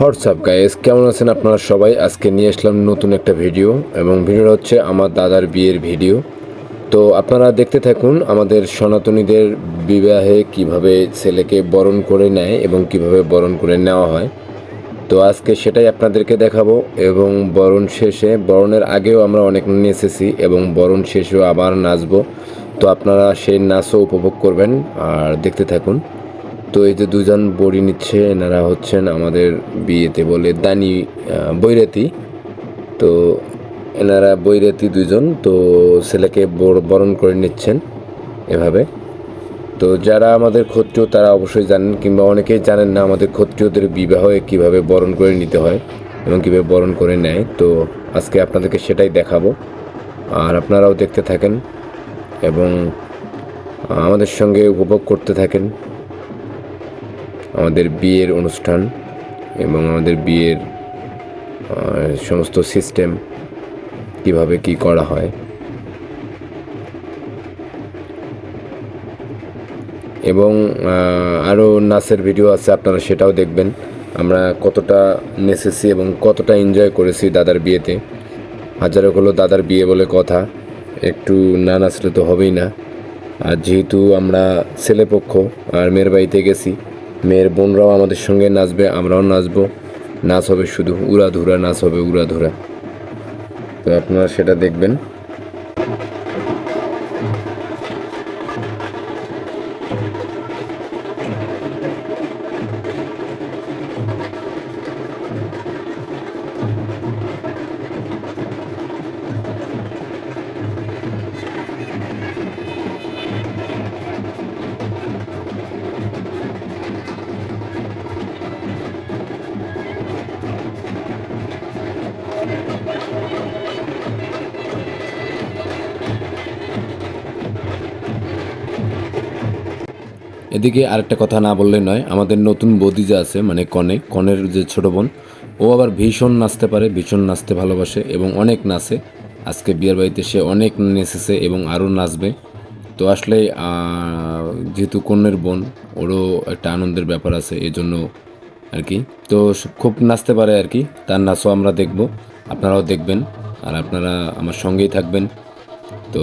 WhatsApp guys কেমন আছেন আপনারা সবাই? আজকে নিয়ে আসলাম নতুন একটা ভিডিও এবং ভিডিওটা হচ্ছে আমার দাদার বিয়ের ভিডিও তো আপনারা দেখতে থাকুন আমাদের সনাতনীদের বিবাহে কীভাবে ছেলেকে বরণ করে নেয় এবং কীভাবে বরণ করে নেওয়া হয়। তো আজকে সেটাই আপনাদেরকে দেখাবো, এবং বরণ শেষে, বরণের আগেও আমরা অনেক নেচেছি এবং বরণ শেষেও আবার নাচবো। তো আপনারা সেই নাচও উপভোগ করবেন, আর দেখতে থাকুন। তো এই যে দুজন বড়ি নিচ্ছে, এনারা হচ্ছেন আমাদের বিয়েতে বলে দানি বৈরাতি। তো এনারা বৈরাতি দুজন, তো ছেলেকে বর- বরণ করে নিচ্ছেন এভাবে। তো যারা আমাদের ক্ষত্রিয়, তারা অবশ্যই জানেন, কিংবা অনেকেই জানেন না আমাদের ক্ষত্রিয়দের বিবাহে কীভাবে বরণ করে নিতে হয় এবং কীভাবে বরণ করে নেয়। তো আজকে আপনাদেরকে সেটাই দেখাবো। আর আপনারাও দেখতে থাকেন এবং আমাদের সঙ্গে উপভোগ করতে থাকেন। আমাদের বিয়ের অনুষ্ঠান এবং আমাদের বিয়ের সমস্ত সিস্টেম কীভাবে কি করা হয়। এবং আরও নাচের ভিডিও আছে, আপনারা সেটাও দেখবেন। আমরা কতটা নেচেছি এবং কতটা এনজয় করেছি দাদার বিয়েতে। হাজারো হলো দাদার বিয়ে বলে কথা, একটু না নাচলে তো হবেই না। আর যেহেতু আমরা ছেলেপক্ষ, আর মেয়ের বাড়িতে গেছি মেয়ের বোনরাও আমাদের সঙ্গে নাচবে, আমরাও নাচবো। নাচ হবে শুধু উড়াধুরা নাচ হবে উড়াধুরা তো আপনারা সেটা দেখবেন। এদিকে আরেকটা কথা না বললে নয়, আমাদের নতুন বদি যে আছে মানে কনে, কনের যে ছোট বোন, ও আবার ভীষণ নাচতে পারে, ভীষণ নাচতে ভালোবাসে এবং অনেক নাচে। আজকে বিয়ের বাড়িতে সে অনেক নেচেছে এবং আরও নাচবে। তো আসলে যেহেতু কন্যের বোন, ওরও একটা আনন্দের ব্যাপার আছে এই জন্য আর কি। তো খুব নাচতে পারে আর কি, তার নাচও আমরা দেখব, আপনারাও দেখবেন, আর আপনারা আমার সঙ্গেই থাকবেন। তো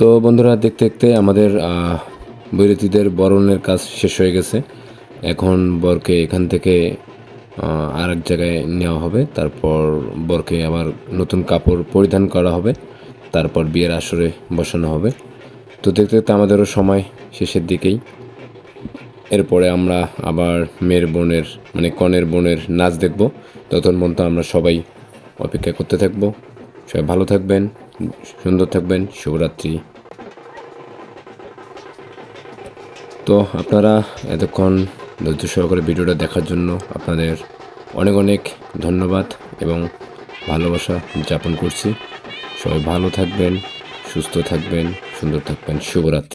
তো বন্ধুরা, দেখতে দেখতে আমাদের বৈরতীদের বরণের কাজ শেষ হয়ে গেছে। এখন বরকে এখান থেকে আর এক জায়গায় নেওয়া হবে। তারপর বরকে আবার নতুন কাপড় পরিধান করা হবে। তারপর বিয়ের আসরে বসানো হবে। তো দেখতে দেখতে আমাদেরও সময় শেষের দিকেই। এরপরে আমরা আবার মেয়ের বোনের মানে কনের বোনের নাচ দেখব। ততক্ষণ পর্যন্ত আমরা সবাই অপেক্ষা করতে থাকব। সবাই ভালো থাকবেন, সুন্দর থাকবেন। শুভরাত্রি। তো আপনারা এতক্ষণ ধৈর্য সহকারে ভিডিওটা দেখার জন্য আপনাদের অনেক অনেক ধন্যবাদ এবং ভালোবাসা যাপন করছি। সবাই ভালো থাকবেন, সুস্থ থাকবেন, সুন্দর থাকবেন। শুভরাত্রি।